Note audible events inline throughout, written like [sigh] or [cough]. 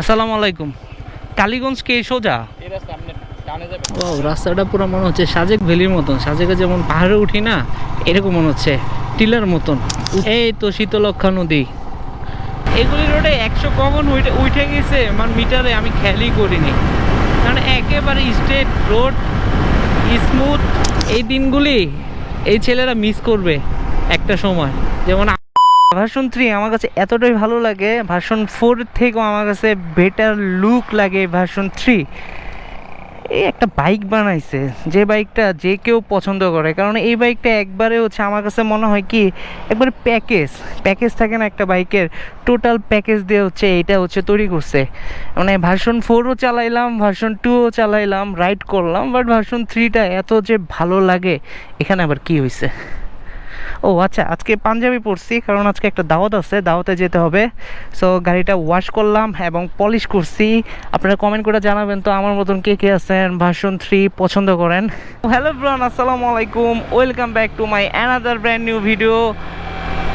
আসসালামু আলাইকুম। কালীগঞ্জ কে সোজা? ও রাস্তাটা পুরো মনে হচ্ছে সাজেক ভ্যালির মতন। সাজেকে যেমন পাহাড়ে উঠি না এরকম মনে হচ্ছে টিলার মতন। এই তো শীতলক্ষা নদী। এগুলি রোডে একশো কখন উঠে উঠে গেছে আমার মিটারে আমি খেয়ালই করিনি। কারণ একেবারে স্ট্রেট রোড স্মুথ এই দিনগুলি এই ছেলেরা মিস করবে একটা সময়। যেমন ভার্সন থ্রি আমার কাছে এতটাই ভালো লাগে। ভার্সন ফোর থেকেও আমার কাছে বেটার লুক লাগে ভার্সন থ্রি এই একটা বাইক বানাইছে, যে বাইকটা যে কেউ পছন্দ করে। কারণ এই বাইকটা একবারে হচ্ছে আমার কাছে মনে হয় কি, একবারে প্যাকেজ প্যাকেজ থাকে না একটা বাইকের টোটাল প্যাকেজ দিয়ে হচ্ছে এইটা হচ্ছে তৈরি করছে। মানে ভার্সন ফোরও চালাইলাম, ভার্সন টুও চালাইলাম রাইড করলাম বাট ভার্সন থ্রিটা এত যে ভালো লাগে, এখানে আবার কি হয়েছে ও আচ্ছা আজকে পাঞ্জাবি পরছি, কারণ আজকে একটা দাওয়াত আছে, দাওয়াতে যেতে হবে। সো গাড়িটা ওয়াশ করলাম এবং পলিশ করছি। আপনারা কমেন্ট করে জানাবেন তো আমার মতন কে কে আছেন ভার্সন থ্রি পছন্দ করেন। হ্যালো ব্রান আসসালামু আলাইকুম। Welcome back to my another brand new video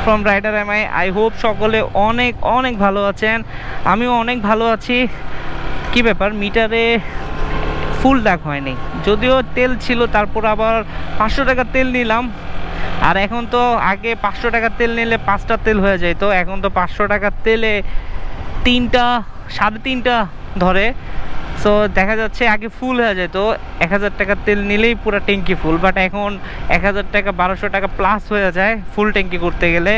from rider M I I hope সকলে অনেক অনেক ভালো আছেন। আমিও অনেক ভালো আছি। কি ব্যাপার, মিটারে ফুল ডাক হয়নি। যদিও তেল ছিল, তারপর আবার পাঁচশো টাকা তেল নিলাম। আর এখন তো আগে পাঁচশো টাকার তেল নিলে পাঁচটা তেল হয়ে যায়, তো এখন তো পাঁচশো টাকার তেলে তিনটা, সাড়ে তিনটা ধরে। সো দেখা যাচ্ছে আগে ফুল হয়ে যেত এক হাজার টাকার তেল নিলেই পুরো ট্যাঙ্কি ফুল বাট এখন এক হাজার টাকা, বারোশো টাকা প্লাস হয়ে যায় ফুল ট্যাঙ্কি করতে গেলে।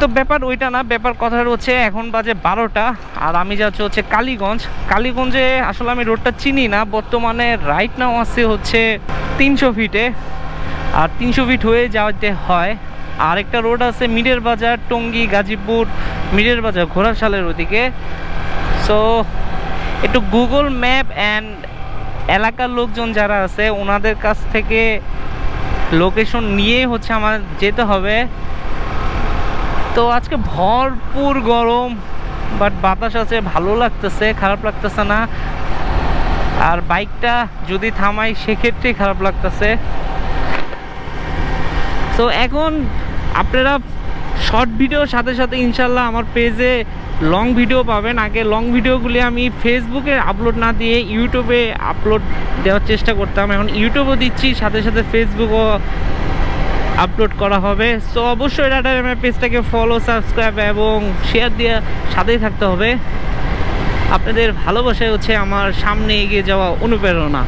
তো ব্যাপার ওইটা না, ব্যাপার কথা হচ্ছে এখন বাজে বারোটা, আর আমি যাচ্ছি হচ্ছে কালীগঞ্জ। কালীগঞ্জে আসলে আমি রোডটা চিনি না, বর্তমানে রাইট নাও আছে হচ্ছে তিনশো ফিটে আর তিনশো ফিট হয়ে যাওয়াতে হয়। আরেকটা রোড আছে মিরের বাজার, টঙ্গী, গাজীপুর মিরের বাজার, ঘোড়াশালের ওদিকে। সো একটু গুগল ম্যাপ অ্যান্ড এলাকার লোকজন যারা আছে, ওনাদের কাছ থেকে লোকেশন নিয়ে হচ্ছে আমার যেতে হবে। তো আজকে ভরপুর গরম বাট বাতাস আছে, ভালো লাগতেছে, খারাপ লাগতেছে না। আর বাইকটা যদি থামাই সেক্ষেত্রে খারাপ লাগতেছে। তো এখন আপনারা শর্ট ভিডিওর সাথে সাথে ইনশাল্লাহ আমার পেজে লং ভিডিও পাবেন। আগে লং ভিডিওগুলি আমি ফেসবুকে আপলোড না দিয়ে ইউটিউবে আপলোড দেওয়ার চেষ্টা করতাম। এখন ইউটিউবও দিচ্ছি, সাথে সাথে ফেসবুকও আপলোড করা হবে। সো অবশ্যই ডাটা পেজটাকে ফলো সাবস্ক্রাইব এবং শেয়ার দিয়ে সাথেই থাকতে হবে। আপনাদের ভালোবাসায় হচ্ছে আমার সামনে এগিয়ে যাওয়া অনুপ্রেরণা।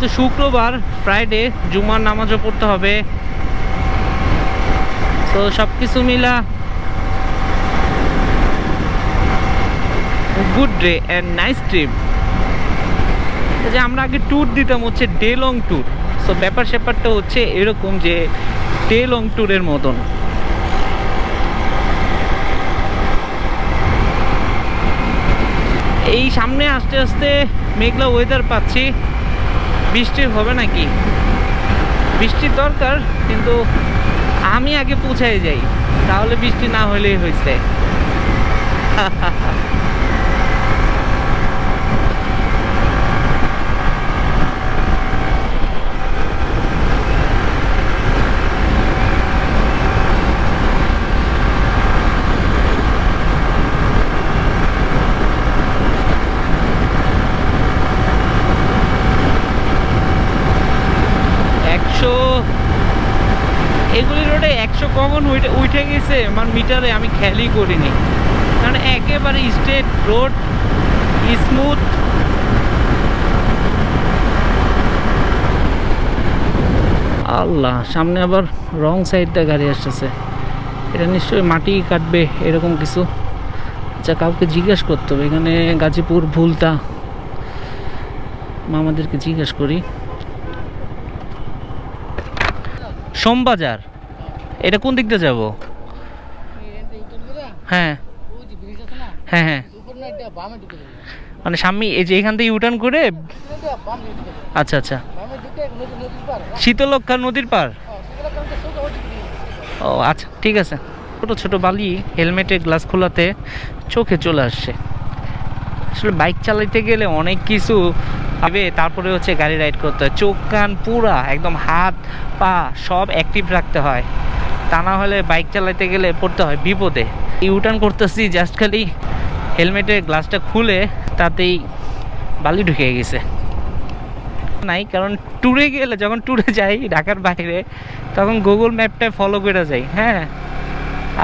তো শুক্রবার ফ্রাইডে জুমার নামাজও পড়তে হবে। তো সব কিছু মিলা good day and nice trip যে আমরা আগে ট্যুর দিতাম হচ্ছে ডে লং ট্যুর সো ব্যাপার স্যাপারটা হচ্ছে এরকম যে ডে লং ট্যুরের মতন। এই সামনে আস্তে আস্তে মেঘলা ওয়েদার পাচ্ছি। বৃষ্টি হবে নাকি? বৃষ্টির দরকার, কিন্তু আমি আগে পৌঁছায় যাই। তাহলে বৃষ্টি না হলেই হয়েছে [laughs] একশো এগুলি রোডে একশো কখন উঠে উঠে গেছে? আমার মিটারে আমি খেয়ালই করিনি। কারণ একেবারে স্ট্রেট রোড স্মুথ আল্লাহ, সামনে আবার রং সাইডটা গাড়ি আসতেছে। এটা নিশ্চয়ই মাটি কাটবে, এরকম কিছু। আচ্ছা কাউকে জিজ্ঞেস করতে হবে। এখানে গাজীপুর, ভুলতা। মামাদেরকে জিজ্ঞেস করি। সোমবাজার। এটা কোন দিক দিয়ে যাব? হ্যাঁ। হ্যাঁ হ্যাঁ। মানে সামনে এই যে এখান থেকে ইউটার্ন করে আচ্ছা আচ্ছা। শীতলক্ষা নদীর পার ও আচ্ছা ঠিক আছে। ছোটো ছোটো বালি হেলমেটে গ্লাস খোলাতে চোখে চলে আসছে। আসলে বাইক চালাইতে গেলে অনেক কিছু ভাবে তারপরে হচ্ছে গাড়ি রাইড করতে হয়। চোখ, কান পুরা, একদম হাত, পা সব অ্যাক্টিভ রাখতে হয়। তা না হলে বাইক চালাইতে গেলে পড়তে হয় বিপদে। ইউটার্ন করতেছি জাস্ট খালি হেলমেটের গ্লাসটা খুলে তাতেই বালি ঢুকে গেছে। নাই, কারণ ট্যুরে গেলে যখন ট্যুরে যাই ঢাকার বাইরে, তখন গুগল ম্যাপটা ফলো করে যাই হ্যাঁ?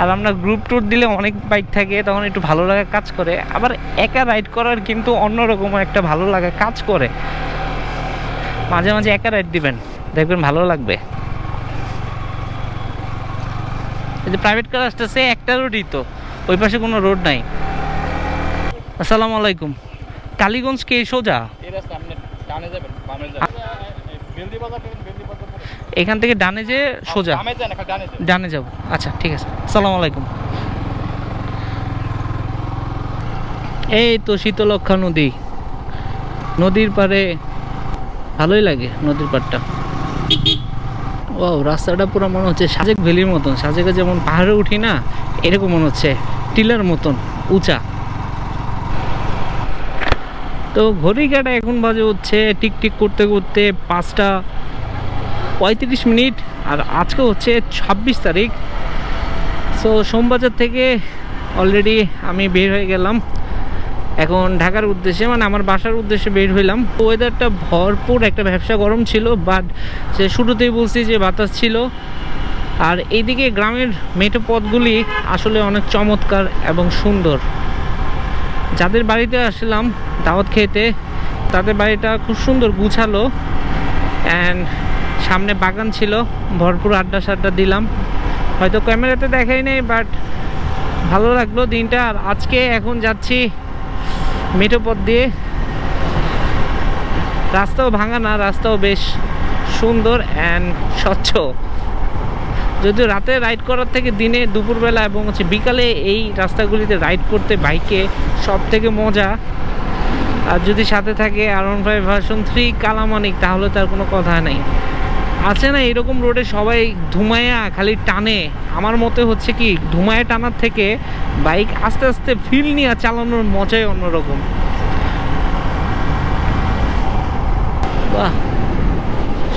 আর আমরা গ্রুপ ট্যুর দিলে অনেক বাইক থাকে, তখন একটু ভালো লাগা কাজ করে। আবার একা রাইড করার কিন্তু অন্যরকম একটা ভালো লাগা কাজ করে। মাঝে মাঝে একা রাইড দিবেন, দেখবেন ভালো লাগবে এই যে প্রাইভেট কার আসতেছে একটা রোডই তো। ওই পাশে কোনো রোড নাই। আসসালামু আলাইকুম। কালীগঞ্জ কে সোজা? পরে। এখান থেকে ডানে যে সোজা। এখন ডানে যাব। আচ্ছা ঠিক আছে। আসসালামু আলাইকুম। এই তো শীতলক্ষা নদী। নদীর পাড়ে ভালোই লাগে নদীর পাড়টা। ও রাস্তাটা পুরো মনে হচ্ছে সাজেক ভ্যালির মতন। সাজেকে যেমন পাহাড়ে উঠি না, এরকম মনে হচ্ছে টিলার মতন, উঁচা। তো ঘড়ি কাটা এখন বাজে হচ্ছে টিক টিক করতে করতে পাঁচটা পঁয়ত্রিশ মিনিট, আর আজকে হচ্ছে ছাব্বিশ তারিখ। সো সোমবাজার থেকে অলরেডি আমি বের হয়ে গেলাম। এখন ঢাকার উদ্দেশ্যে মানে আমার বাসার উদ্দেশ্যে বের হইলাম। ওয়েদারটা ভরপুর, একটা ব্যবসা গরম ছিল বাট সে শুরুতেই বলছি যে বাতাস ছিল। আর এইদিকে গ্রামের মেঠো পথগুলি আসলে অনেক চমৎকার এবং সুন্দর। যাদের বাড়িতে আসলাম দাওয়াত খেতে, তাদের বাড়িটা খুব সুন্দর গুছালো। অ্যান্ড সামনে বাগান ছিল, ভরপুর আড্ডা সাড্ডা দিলাম। হয়তো ক্যামেরাতে দেখাই নেই বাট ভালো লাগল দিনটা। আর আজকে এখন যাচ্ছি মেঠো পথ দিয়ে। রাস্তাও ভাঙা না, রাস্তাও বেশ সুন্দর অ্যান্ড স্বচ্ছ। যদিও রাতে রাইড করার থেকে দিনে দুপুরবেলা এবং হচ্ছে বিকালে এই রাস্তাগুলিতে রাইড করতে বাইকে সব থেকে মজা। আর যদি সাথে থাকে R one five version three Kalamanik তাহলে তার কোনো কথা নেই। আছে না এরকম রোডে সবাই ধুমায়া খালি টানে। আমার মতে হচ্ছে কি ধুমায়া টানার থেকে বাইক আস্তে আস্তে ফিল নিয়ে চালানোর মজাই অন্যরকম। বাহ,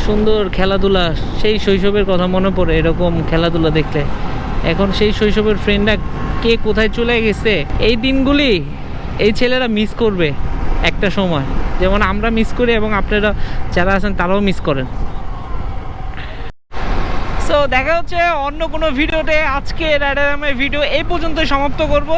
সুন্দর খেলাধুলা। সেই শৈশবের কথা মনে পড়ে এরকম খেলাধুলা দেখলে। এখন সেই শৈশবের ফ্রেন্ডরা কে কোথায় চলে গেছে? এই দিনগুলি এই ছেলেরা মিস করবে একটা সময়। যেমন আমরা মিস করি এবং আপনারা যারা আছেন তারাও মিস করেন। দেখা হচ্ছে অন্য কোনো ভিডিওতে। আজকে রাইডারামের ভিডিও এই পর্যন্ত সমাপ্ত করব।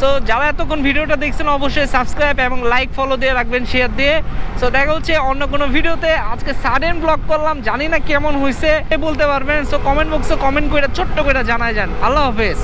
সো যারা এতক্ষণ ভিডিওটা দেখছেন, অবশ্যই সাবস্ক্রাইব এবং লাইক ফলো দিয়ে রাখবেন শেয়ার দিয়ে। সো দেখা হচ্ছে অন্য কোনো ভিডিওতে। আজকে সাডেন ব্লগ করলাম, জানি না কেমন হয়েছে বলতে পারবেন? সো কমেন্ট বক্সে কমেন্ট করে, ছোট্ট করে জানায় যান। আল্লাহ হাফেজ।